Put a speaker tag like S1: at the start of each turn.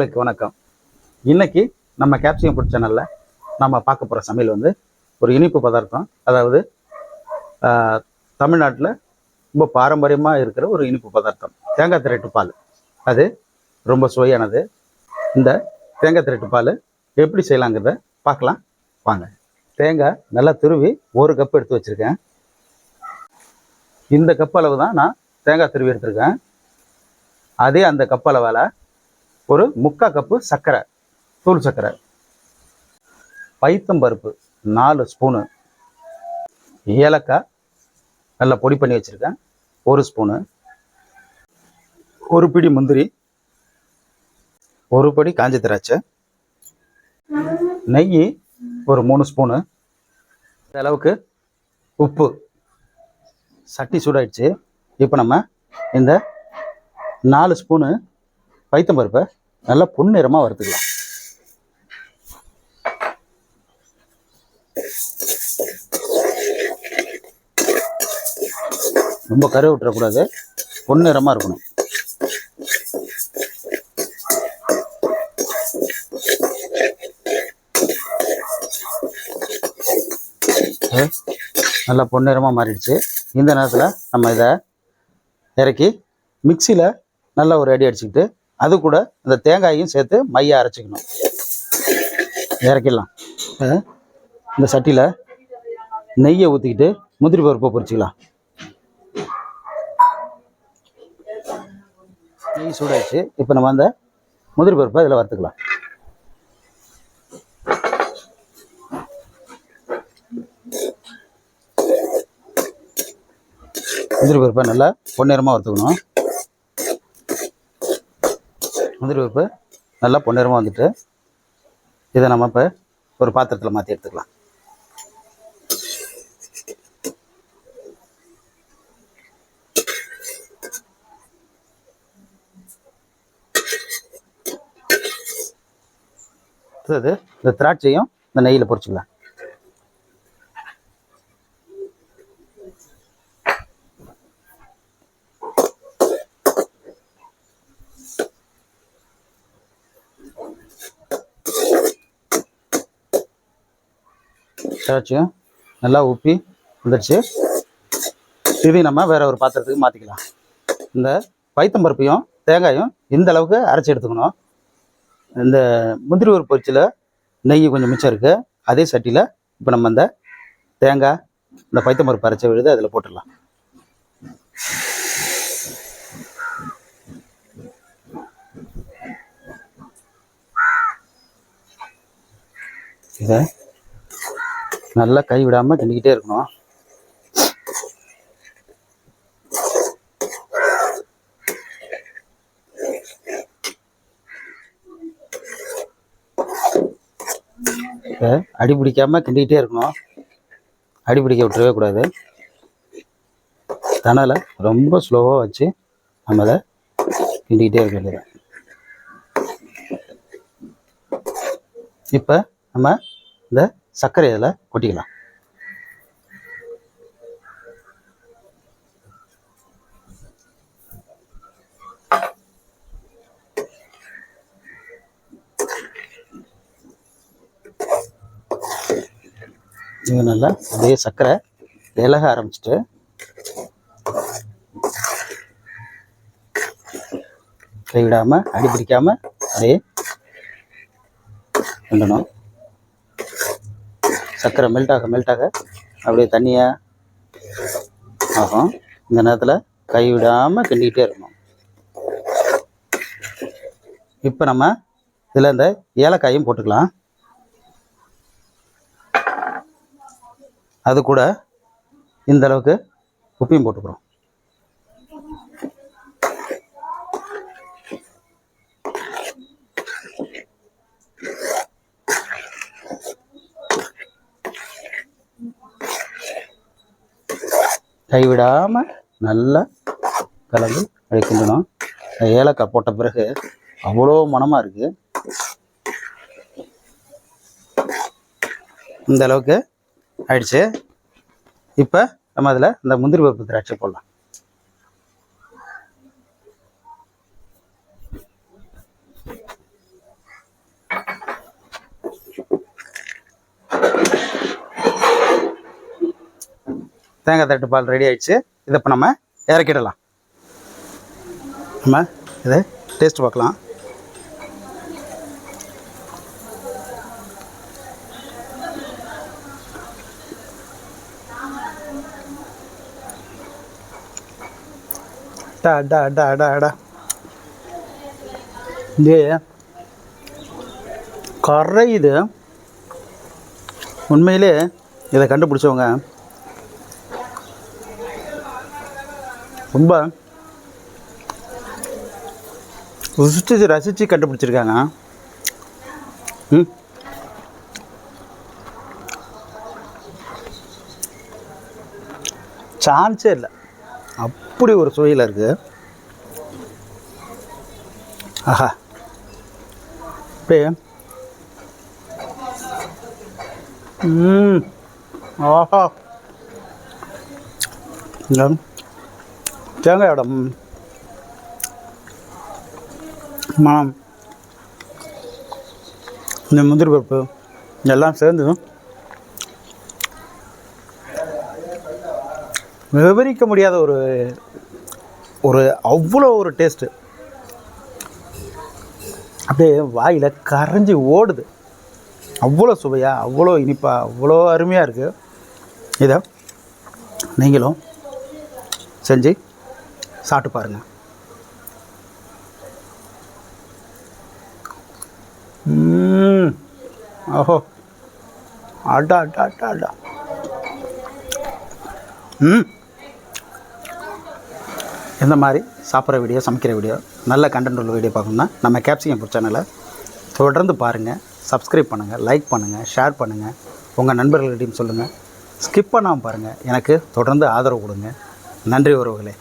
S1: நேர்களுக்கு வணக்கம். இன்னைக்கு நம்ம கேப்சியம் ஃபுட் சேனலில் நம்ம பார்க்க போகிற சமையல் வந்து ஒரு இனிப்பு பதார்த்தம். அதாவது தமிழ்நாட்டில் ரொம்ப பாரம்பரியமாக இருக்கிற ஒரு இனிப்பு பதார்த்தம். தேங்காய் திரட்டு பால். அது ரொம்ப சுவையானது. இந்த தேங்காய் திரட்டு பால் எப்படி செய்யலாங்கிறத பார்க்கலாம். வாங்க. தேங்காய் நல்லா துருவி ஒரு கப் எடுத்து வச்சுருக்கேன். இந்த கப் அளவு தான் நான் தேங்காய் துருவி எடுத்திருக்கேன். அதே அந்த கப் அளவால் ஒரு முக்கால் கப்பு சர்க்கரை தூள் சர்க்கரை பைத்தம் பருப்பு நாலு ஸ்பூனு ஏலக்காய் நல்லா பொடி பண்ணி வச்சுருக்கேன் ஒரு ஸ்பூனு ஒரு பிடி முந்திரி ஒரு படி காஞ்ச திராட்சை. நெய் ஒரு மூணு ஸ்பூனு இந்த அளவுக்கு உப்பு. சட்டி சூடாயிடுச்சு. இப்போ நம்ம இந்த நாலு ஸ்பூனு பைத்தம்பருப்பை நல்லா பொன்னிறமாக வறுத்துக்கலாம். ரொம்ப கரு விட்டுறக்கூடாது. பொன்னிறமாக இருக்கணும். நல்லா பொன்னிறமாக மாறிடுச்சு. இந்த நேரத்தில் நம்ம இதை இறக்கி மிக்சியில் நல்லா ஒரு அடி அடிச்சுக்கிட்டு அது கூட இந்த தேங்காயையும் சேர்த்து மைய அரைச்சிக்கணும். இறக்கிடலாம். இந்த சட்டியில் நெய்யை ஊற்றிக்கிட்டு முந்திரி பருப்பை பொரிச்சிக்கலாம். நெய் சூடாயிடுச்சு. இப்போ நம்ம அந்த முந்திரி பருப்பை இதில் வறுத்துக்கலாம். முந்திரி பருப்பை நல்லா பொன்னிறமாக வறுத்துக்கணும். முந்திரி பருப்பு நல்லா பொன்னிறமாக வந்துட்டு இதை நம்ம இப்போ ஒரு பாத்திரத்தில் மாற்றி எடுத்துக்கலாம். அடுத்தது இந்த திராட்சையும் இந்த நெய்யில் பொரிச்சுக்கலாம். திராட்சையும் நல்லா உப்பி வந்துடுச்சு இதையும் நம்ம வேற ஒரு பாத்திரத்துக்கு மாற்றிக்கலாம் இந்த பைத்தம்பருப்பையும் தேங்காயும் இந்த அளவுக்கு அரைச்சி எடுத்துக்கணும். இந்த முந்திரி ஒரு பொரிச்சில் நெய் கொஞ்சம் மிச்சம் இருக்குது அதே சட்டியில் இப்போ நம்ம இந்த தேங்காய் இந்த பைத்தம் பருப்பு அரைச்ச விழுது அதில் போட்டுடலாம். இதை நல்லா கை விடாமல் கிண்டிக்கிட்டே இருக்கணும். அடி பிடிக்காமல் கிண்டிக்கிட்டே இருக்கணும். அடி பிடிக்க விட்டுறவே கூடாது. தனலை ரொம்ப ஸ்லோவாக வச்சு நம்ம அதை கிண்டிக்கிட்டே இருக்க வேண்டியது இப்போ நம்ம இந்த சர்க்கரை இதில் கொட்டிக்கலாம். இது நல்லா அப்படியே சர்க்கரை இலக ஆரம்பிச்சிட்டு கைவிடாமல் அடி பிடிக்காம அப்படியே பண்ணணும் சர்க்கரை மெல்ட் ஆக மெல்ட் ஆக அப்படியே தண்ணியாக ஆகும். இந்த நேரத்தில் கைவிடாமல் கிண்டிக்கிட்டே இருக்கணும். இப்போ நம்ம இதில் இந்த ஏலக்காயும் போட்டுக்கலாம். அது கூட இந்த அளவுக்கு உப்பையும் போட்டுக்கிறோம். கைவிடாமல் நல்லா கலந்து அப்படி ஏலக்காய் போட்ட பிறகு அவ்வளோ மணமாக இருக்குது இந்த அளவுக்கு ஆயிடுச்சு. இப்போ நம்ம அதில் இந்த முந்திரி பருப்பு திராட்சை போடலாம். தேங்காய் தட்டு பால் ரெடி ஆயிடுச்சு. இதை இப்போ நம்ம இறக்கிடலாம். நம்ம இதை டேஸ்ட் பார்க்கலாம். டா டா டா டா டா. இது கரையுது உண்மையிலே இதை கண்டுபிடிச்சவங்க ரொம்ப ருசித்து ரசித்து கண்டுபிடிச்சிருக்காங்க. ம். சான்ஸே இல்லை. அப்படி ஒரு சுவையில் இருக்குது ஆஹா. அப்படியே ம். ஆஹா. இல்லை தேங்காயோட மனம் இந்த முந்திரி பருப்பு எல்லாம் சேர்ந்து விவரிக்க முடியாத ஒரு ஒரு அவ்வளோ ஒரு டேஸ்ட்டு அப்படியே வாயில் கரைஞ்சி ஓடுது. அவ்வளோ சுவையாக அவ்வளோ இனிப்பாக அவ்வளோ அருமையாக இருக்குது இதை நீங்களும் செஞ்சு சாப்பிட்டு பாருங்கள் ஓஹோ. அடா அடா அடா அடா ம். இந்த மாதிரி சாப்பிட்ற வீடியோ சமைக்கிற வீடியோ நல்ல கண்டென்ட் உள்ள வீடியோ பார்க்கணும்னா நம்ம கேப்சிகம் ஃபுட் சேனலை தொடர்ந்து பாருங்கள் சப்ஸ்கிரைப் பண்ணுங்கள் லைக் பண்ணுங்கள் ஷேர் பண்ணுங்கள் உங்கள் நண்பர்கள்கிட்டையும் சொல்லுங்கள் ஸ்கிப் பண்ணாமல் பாருங்கள் எனக்கு தொடர்ந்து ஆதரவு கொடுங்க. நன்றி உறவுகளே.